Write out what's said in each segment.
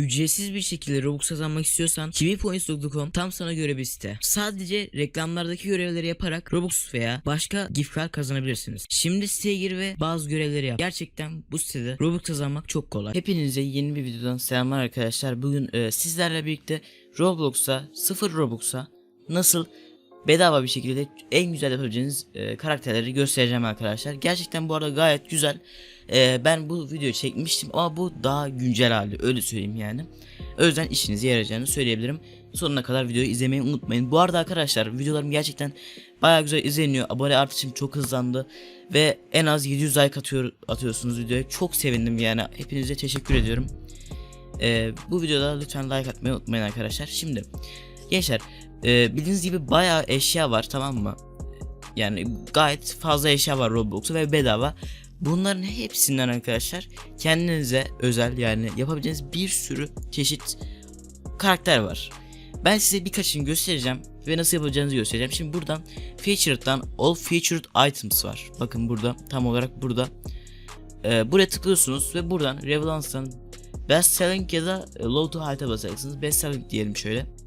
Ücretsiz bir şekilde Robux kazanmak istiyorsan kiwipoints.com tam sana göre bir site. Sadece reklamlardaki görevleri yaparak Robux veya başka gift card kazanabilirsiniz. Şimdi siteye gir ve bazı görevleri yap. Gerçekten bu sitede Robux kazanmak çok kolay. Hepinize yeni bir videodan selamlar arkadaşlar. Bugün e, sizlerle birlikte Roblox'a, sıfır Robux'a nasıl bedava bir şekilde en güzel yapabileceğiniz e, karakterleri göstereceğim arkadaşlar. Gerçekten bu arada gayet güzel. E, ben bu videoyu çekmiştim ama bu daha güncel hali öyle söyleyeyim yani. O yüzden işinize yarayacağını söyleyebilirim. Sonuna kadar videoyu izlemeyi unutmayın. Bu arada arkadaşlar videolarım gerçekten baya güzel izleniyor. Abone artışım çok hızlandı. Ve en az 700 like atıyor, atıyorsunuz videoya. Çok sevindim yani. Hepinize teşekkür ediyorum. E, bu videoda lütfen like atmayı unutmayın arkadaşlar. Şimdi gençler ee, bildiğiniz gibi bayağı eşya var tamam mı? Yani gayet fazla eşya var Roblox'ta ve bedava. Bunların hepsinden arkadaşlar kendinize özel yani yapabileceğiniz bir sürü çeşit karakter var. Ben size birkaçını göstereceğim ve nasıl yapacağınızı göstereceğim. Şimdi buradan Featured'dan All Featured Items var. Bakın burada tam olarak burada. Ee, buraya tıklıyorsunuz ve buradan Revelance'dan Best Selling ya da Low to High'a basacaksınız. Best Selling diyelim şöyle.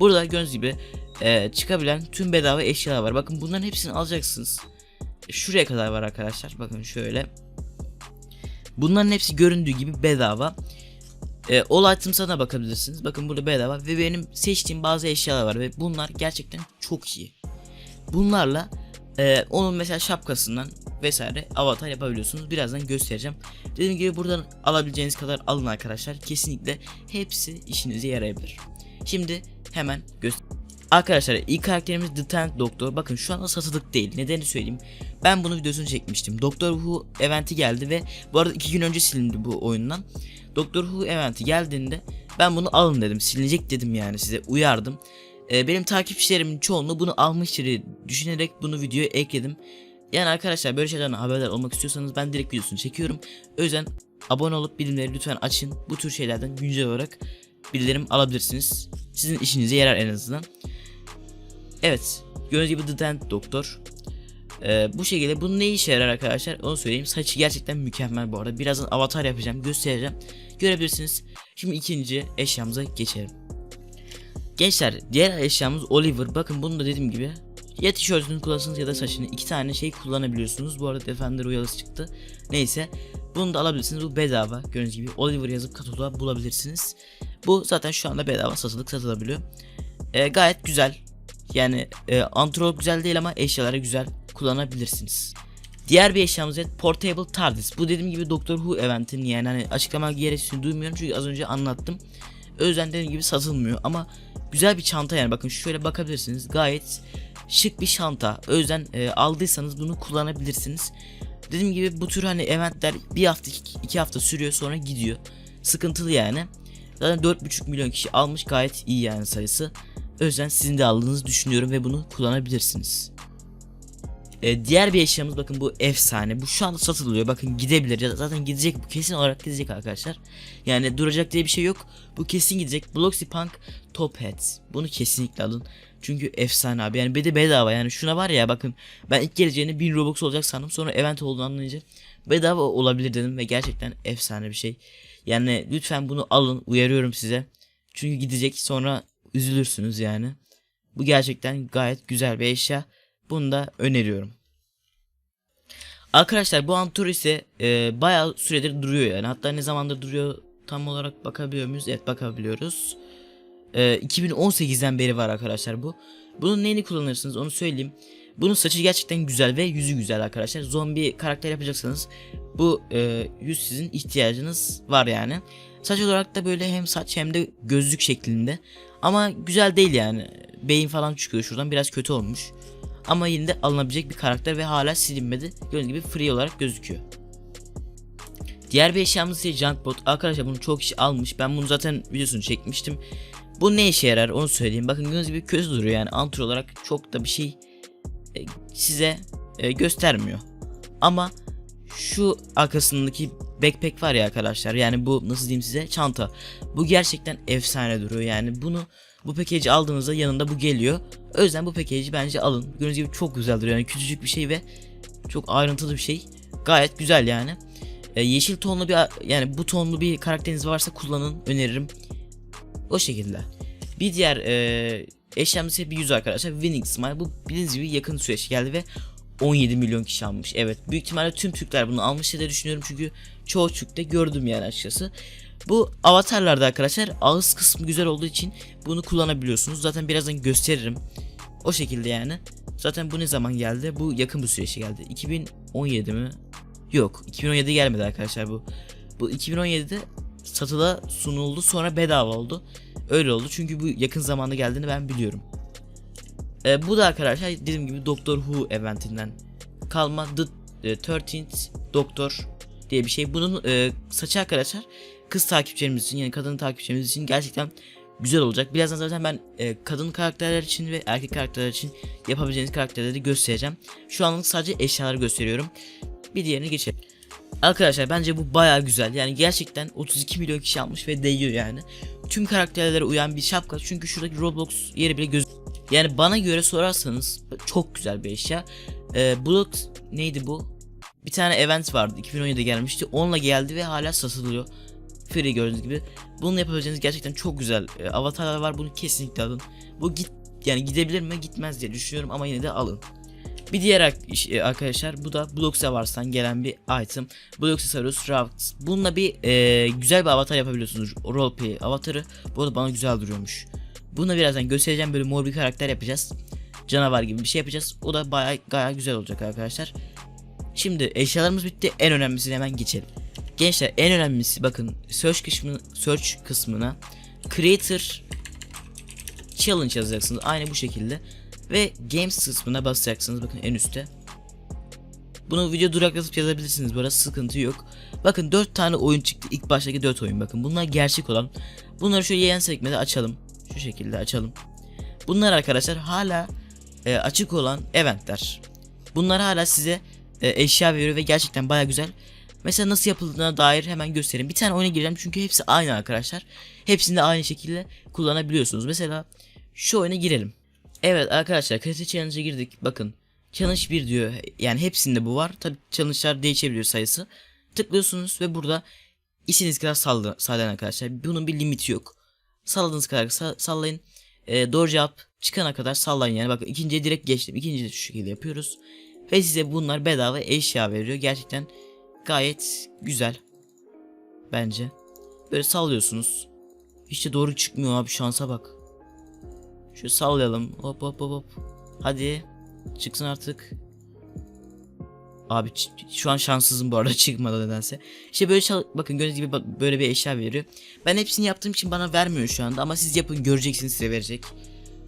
Burada gördüğünüz gibi e, çıkabilen tüm bedava eşyalar var. Bakın bunların hepsini alacaksınız. Şuraya kadar var arkadaşlar. Bakın şöyle. Bunların hepsi göründüğü gibi bedava. E, all items'a bakabilirsiniz. Bakın burada bedava ve benim seçtiğim bazı eşyalar var ve bunlar gerçekten çok iyi. Bunlarla e, onun mesela şapkasından vesaire avatar yapabiliyorsunuz. Birazdan göstereceğim. Dediğim gibi buradan alabileceğiniz kadar alın arkadaşlar. Kesinlikle hepsi işinize yarayabilir. Şimdi hemen göster. Arkadaşlar ilk karakterimiz The Tank Doktor. Bakın şu anda satılık değil. Nedeni söyleyeyim. Ben bunu videosunu çekmiştim. Doktor Who eventi geldi ve bu arada iki gün önce silindi bu oyundan. Doktor Who eventi geldiğinde ben bunu alın dedim. Silinecek dedim yani size uyardım. Ee, benim takipçilerimin çoğunluğu bunu almıştır diye düşünerek bunu videoya ekledim. Yani arkadaşlar böyle şeylerden haberdar olmak istiyorsanız ben direkt videosunu çekiyorum. O yüzden abone olup bilimleri lütfen açın. Bu tür şeylerden güncel olarak bildirim alabilirsiniz. Sizin işinize yarar en azından. Evet. Gördüğünüz gibi The Dent Doktor. Ee, bu şekilde bunun ne işe yarar arkadaşlar onu söyleyeyim. Saçı gerçekten mükemmel bu arada. Birazdan avatar yapacağım göstereceğim. Görebilirsiniz. Şimdi ikinci eşyamıza geçelim. Gençler diğer eşyamız Oliver. Bakın bunu da dediğim gibi ya tişörtünü kullanırsınız ya da saçını iki tane şey kullanabiliyorsunuz. Bu arada Defender uyarısı çıktı. Neyse bunu da alabilirsiniz. Bu bedava. Gördüğünüz gibi Oliver yazıp kataloğa bulabilirsiniz. Bu zaten şu anda bedava satılık satılabiliyor. Ee, gayet güzel. Yani e, antro güzel değil ama eşyaları güzel kullanabilirsiniz. Diğer bir eşyamız evet Portable TARDIS. Bu dediğim gibi Doctor Who eventin yani hani açıklama gereksinini duymuyorum çünkü az önce anlattım. O yüzden dediğim gibi satılmıyor ama güzel bir çanta yani bakın şöyle bakabilirsiniz gayet şık bir çanta. O yüzden e, aldıysanız bunu kullanabilirsiniz. Dediğim gibi bu tür hani eventler bir hafta iki hafta sürüyor sonra gidiyor. Sıkıntılı yani. Zaten 4,5 milyon kişi almış gayet iyi yani sayısı. O yüzden sizin de aldığınızı düşünüyorum ve bunu kullanabilirsiniz. Ee, diğer bir eşyamız bakın bu efsane. Bu şu anda satılıyor. Bakın gidebilir. Zaten gidecek bu kesin olarak gidecek arkadaşlar. Yani duracak diye bir şey yok. Bu kesin gidecek. Bloxy Punk Top Hat. Bunu kesinlikle alın. Çünkü efsane abi. Yani bir de bedava. Yani şuna var ya bakın. Ben ilk geleceğini 1000 Robux olacak sandım. Sonra event olduğunu anlayınca bedava olabilir dedim ve gerçekten efsane bir şey. Yani lütfen bunu alın. Uyarıyorum size. Çünkü gidecek sonra üzülürsünüz yani. Bu gerçekten gayet güzel bir eşya. Bunu da öneriyorum. Arkadaşlar bu Antur ise e, bayağı süredir duruyor yani. Hatta ne zamandır duruyor tam olarak bakabiliyor muyuz? Evet bakabiliyoruz. E, 2018'den beri var arkadaşlar bu. Bunun neyini kullanırsınız onu söyleyeyim. Bunun saçı gerçekten güzel ve yüzü güzel arkadaşlar. Zombi karakter yapacaksanız bu e, yüz sizin ihtiyacınız var yani. Saç olarak da böyle hem saç hem de gözlük şeklinde. Ama güzel değil yani. Beyin falan çıkıyor şuradan biraz kötü olmuş. Ama yine de alınabilecek bir karakter ve hala silinmedi. Gördüğünüz gibi free olarak gözüküyor. Diğer bir eşyamız ise Junkbot. Arkadaşlar bunu çok kişi almış. Ben bunu zaten videosunu çekmiştim. Bu ne işe yarar onu söyleyeyim. Bakın gördüğünüz gibi kötü duruyor yani. Antur olarak çok da bir şey size e, göstermiyor. Ama şu arkasındaki backpack var ya arkadaşlar. Yani bu nasıl diyeyim size çanta. Bu gerçekten efsane duruyor. Yani bunu bu paketi aldığınızda yanında bu geliyor. O yüzden bu paketi bence alın. Gördüğünüz gibi çok güzel duruyor. Yani küçücük bir şey ve çok ayrıntılı bir şey. Gayet güzel yani. E, yeşil tonlu bir yani bu tonlu bir karakteriniz varsa kullanın öneririm. O şekilde. Bir diğer e, eşyamız ise bir yüz arkadaşlar. Winning Smile. Bu bildiğiniz gibi yakın süreç geldi ve 17 milyon kişi almış. Evet büyük ihtimalle tüm Türkler bunu almış diye düşünüyorum çünkü çoğu Türk'te gördüm yani açıkçası. Bu avatarlarda arkadaşlar ağız kısmı güzel olduğu için bunu kullanabiliyorsunuz. Zaten birazdan gösteririm. O şekilde yani. Zaten bu ne zaman geldi? Bu yakın bir süreçte geldi. 2017 mi? Yok 2017 gelmedi arkadaşlar bu. Bu 2017'de satıla sunuldu sonra bedava oldu. Öyle oldu çünkü bu yakın zamanda geldiğini ben biliyorum. Ee, bu da arkadaşlar dediğim gibi Doctor Who eventinden kalma The e, 13th Doctor diye bir şey. Bunun e, saçı arkadaşlar kız takipçilerimiz için yani kadın takipçilerimiz için gerçekten güzel olacak. Birazdan zaten ben e, kadın karakterler için ve erkek karakterler için yapabileceğiniz karakterleri göstereceğim. Şu anlık sadece eşyaları gösteriyorum. Bir diğerine geçelim. Arkadaşlar bence bu baya güzel. Yani gerçekten 32 milyon kişi almış ve değiyor yani. Tüm karakterlere uyan bir şapka. Çünkü şuradaki Roblox yeri bile göz... Yani bana göre sorarsanız çok güzel bir eşya. Ee, Blood neydi bu? Bir tane event vardı 2017'de gelmişti. Onunla geldi ve hala satılıyor. Free gördüğünüz gibi. Bunu yapabileceğiniz gerçekten çok güzel e, avatarlar var. Bunu kesinlikle alın. Bu git yani gidebilir mi gitmez diye düşünüyorum ama yine de alın. Bir diğer e, arkadaşlar bu da Bloxavars'tan gelen bir item. Bloxosaurus Raft. Bununla bir e, güzel bir avatar yapabiliyorsunuz. Roleplay avatarı. Bu arada bana güzel duruyormuş. Bunu birazdan göstereceğim. Böyle mor bir karakter yapacağız. Canavar gibi bir şey yapacağız. O da bayağı gayet güzel olacak arkadaşlar. Şimdi eşyalarımız bitti. En önemlisine hemen geçelim. Gençler en önemlisi bakın search kısmı search kısmına creator challenge yazacaksınız aynı bu şekilde ve games kısmına basacaksınız bakın en üstte. Bunu video duraklatıp yazabilirsiniz bu arada sıkıntı yok. Bakın 4 tane oyun çıktı ilk baştaki 4 oyun bakın bunlar gerçek olan. Bunları şöyle yan sekmede açalım. Şu şekilde açalım. Bunlar arkadaşlar hala e, açık olan eventler. Bunlar hala size e, eşya veriyor ve gerçekten baya güzel. Mesela nasıl yapıldığına dair hemen göstereyim. Bir tane oyuna gireceğim çünkü hepsi aynı arkadaşlar. Hepsini de aynı şekilde kullanabiliyorsunuz. Mesela şu oyuna girelim. Evet arkadaşlar Creative Challenge'a girdik. Bakın Challenge 1 diyor. Yani hepsinde bu var. Tabi challenge'lar değişebiliyor sayısı. Tıklıyorsunuz ve burada istediğiniz kadar salla- sallayın arkadaşlar. Bunun bir limiti yok. Salladığınız kadar sa- sallayın. Ee, doğru cevap çıkana kadar sallayın yani. Bakın ikinciye direkt geçtim. İkinciyi de şu şekilde yapıyoruz. Ve size bunlar bedava eşya veriyor. Gerçekten gayet güzel. Bence. Böyle sallıyorsunuz. Hiç de doğru çıkmıyor abi şansa bak. Şöyle sallayalım. Hop hop hop hop. Hadi. Çıksın artık. Abi şu an şanssızım bu arada çıkmadı nedense. İşte böyle çal- bakın gördüğünüz gibi böyle bir eşya veriyor. Ben hepsini yaptığım için bana vermiyor şu anda ama siz yapın göreceksiniz size verecek.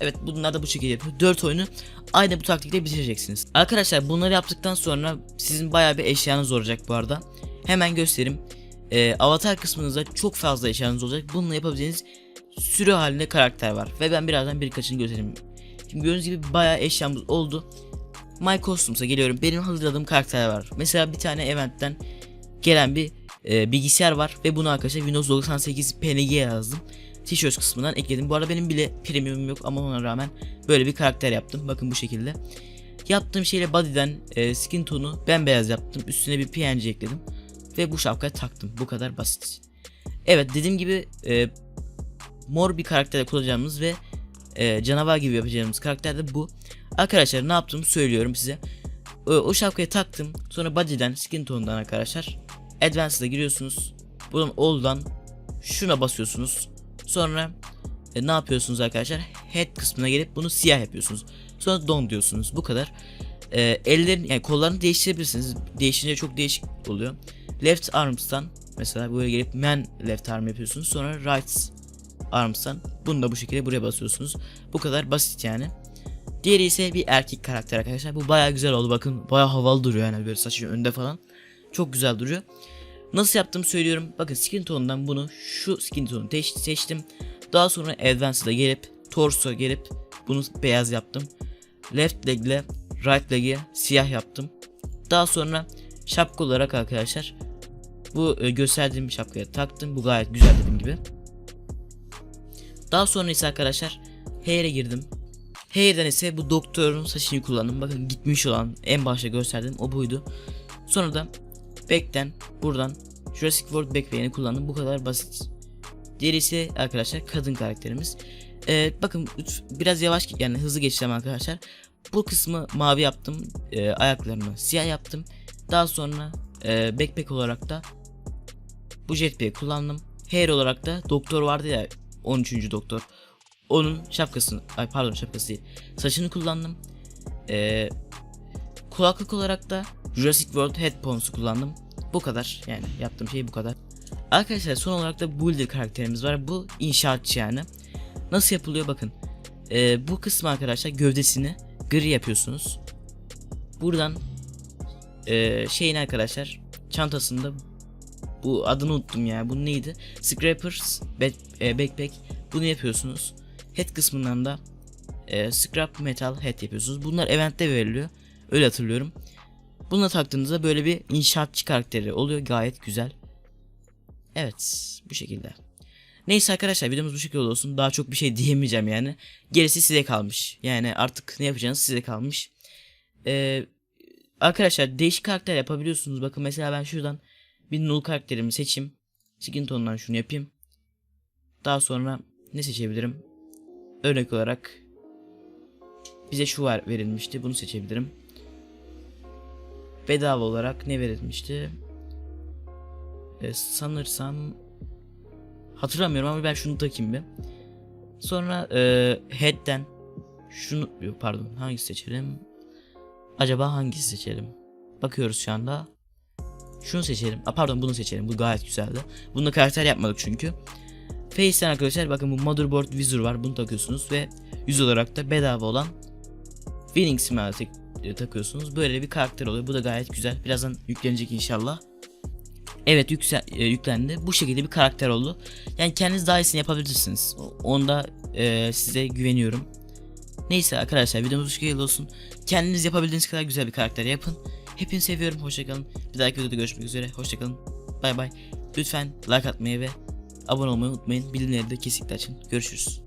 Evet bunlar da bu şekilde yapıyor. 4 oyunu aynı bu taktikle bitireceksiniz. Arkadaşlar bunları yaptıktan sonra sizin bayağı bir eşyanız olacak bu arada. Hemen göstereyim. Ee, avatar kısmınızda çok fazla eşyanız olacak. Bununla yapabileceğiniz sürü halinde karakter var. Ve ben birazdan birkaçını göstereyim. Şimdi gördüğünüz gibi bayağı eşyamız oldu. My Costumes'a geliyorum. Benim hazırladığım karakterler var. Mesela bir tane eventten gelen bir e, bilgisayar var ve bunu arkadaşlar Windows 98 PNG yazdım. T-shirt kısmından ekledim. Bu arada benim bile premiumum yok ama ona rağmen böyle bir karakter yaptım. Bakın bu şekilde. Yaptığım şeyle body'den e, skin tone'u bembeyaz yaptım. Üstüne bir PNG ekledim. Ve bu şapkayı taktım. Bu kadar basit. Evet dediğim gibi e, mor bir karakter kullanacağımız ve e, canavar gibi yapacağımız karakter de bu. Arkadaşlar ne yaptığımı söylüyorum size. O, o şapkayı taktım. Sonra body'den skin tone'dan arkadaşlar. Advanced'a giriyorsunuz. Buradan all'dan şuna basıyorsunuz. Sonra e, ne yapıyorsunuz arkadaşlar? Head kısmına gelip bunu siyah yapıyorsunuz. Sonra don diyorsunuz. Bu kadar. E, ellerin yani kollarını değiştirebilirsiniz. Değişince çok değişik oluyor. Left arms'tan mesela böyle gelip man left arm yapıyorsunuz. Sonra right arms'tan bunu da bu şekilde buraya basıyorsunuz. Bu kadar basit yani. Diğeri ise bir erkek karakter arkadaşlar. Bu baya güzel oldu bakın. Baya havalı duruyor yani böyle saçı önde falan. Çok güzel duruyor. Nasıl yaptığımı söylüyorum. Bakın skin tone'dan bunu şu skin tone'u teş- seçtim. Daha sonra Advanced'a gelip torso gelip bunu beyaz yaptım. Left leg ile right leg'i siyah yaptım. Daha sonra şapka olarak arkadaşlar bu e, gösterdiğim şapkaya taktım. Bu gayet güzel dediğim gibi. Daha sonra ise arkadaşlar hair'e girdim. Hair'den ise bu doktorun saçını kullandım. Bakın gitmiş olan en başta gösterdiğim o buydu. Sonra da Back'ten buradan Jurassic World Backpack'ini kullandım. Bu kadar basit. Diğerisi arkadaşlar kadın karakterimiz. Ee, bakın biraz yavaş yani hızlı geçeceğim arkadaşlar. Bu kısmı mavi yaptım. Ee, ayaklarını siyah yaptım. Daha sonra e, backpack olarak da bu jetpack'i kullandım. Hair olarak da doktor vardı ya 13. doktor. Onun şapkasını, ay pardon şapkası değil. Saçını kullandım. Ee, kulaklık olarak da Jurassic World Headphones'u kullandım. Bu kadar yani yaptığım şey bu kadar. Arkadaşlar son olarak da Builder karakterimiz var. Bu inşaatçı yani. Nasıl yapılıyor bakın. Ee, bu kısmı arkadaşlar gövdesini gri yapıyorsunuz. Buradan ee, şeyin arkadaşlar çantasında bu adını unuttum ya. Bu neydi? Scrappers back- e, backpack. Bunu yapıyorsunuz. Head kısmından da e, scrap metal head yapıyorsunuz. Bunlar eventte veriliyor. Öyle hatırlıyorum. Bunu da taktığınızda böyle bir inşaatçı karakteri oluyor. Gayet güzel. Evet bu şekilde. Neyse arkadaşlar videomuz bu şekilde olsun. Daha çok bir şey diyemeyeceğim yani. Gerisi size kalmış. Yani artık ne yapacağınız size kalmış. Ee, arkadaşlar değişik karakter yapabiliyorsunuz. Bakın mesela ben şuradan bir null karakterimi seçeyim. Skin tonundan şunu yapayım. Daha sonra ne seçebilirim? Örnek olarak bize şu var verilmişti. Bunu seçebilirim. Bedava olarak ne verilmişti? Ee, sanırsam hatırlamıyorum ama ben şunu takayım bir. Sonra e, head'den şunu pardon hangisi seçelim? Acaba hangisi seçelim? Bakıyoruz şu anda. Şunu seçelim. Aa, pardon bunu seçelim. Bu gayet güzeldi. Bunda karakter yapmadık çünkü. Face'ten arkadaşlar bakın bu motherboard visor var. Bunu takıyorsunuz ve yüz olarak da bedava olan Winning Smile takıyorsunuz. Böyle bir karakter oluyor. Bu da gayet güzel. Birazdan yüklenecek inşallah. Evet yüksel, e, yüklendi. Bu şekilde bir karakter oldu. Yani kendiniz daha iyisini yapabilirsiniz. Onda e, size güveniyorum. Neyse arkadaşlar videomuz bu şekilde olsun. Kendiniz yapabildiğiniz kadar güzel bir karakter yapın. Hepinizi seviyorum. Hoşçakalın. Bir dahaki videoda görüşmek üzere. Hoşçakalın. Bay bay. Lütfen like atmayı ve abone olmayı unutmayın. Bildirimleri de kesinlikle açın. Görüşürüz.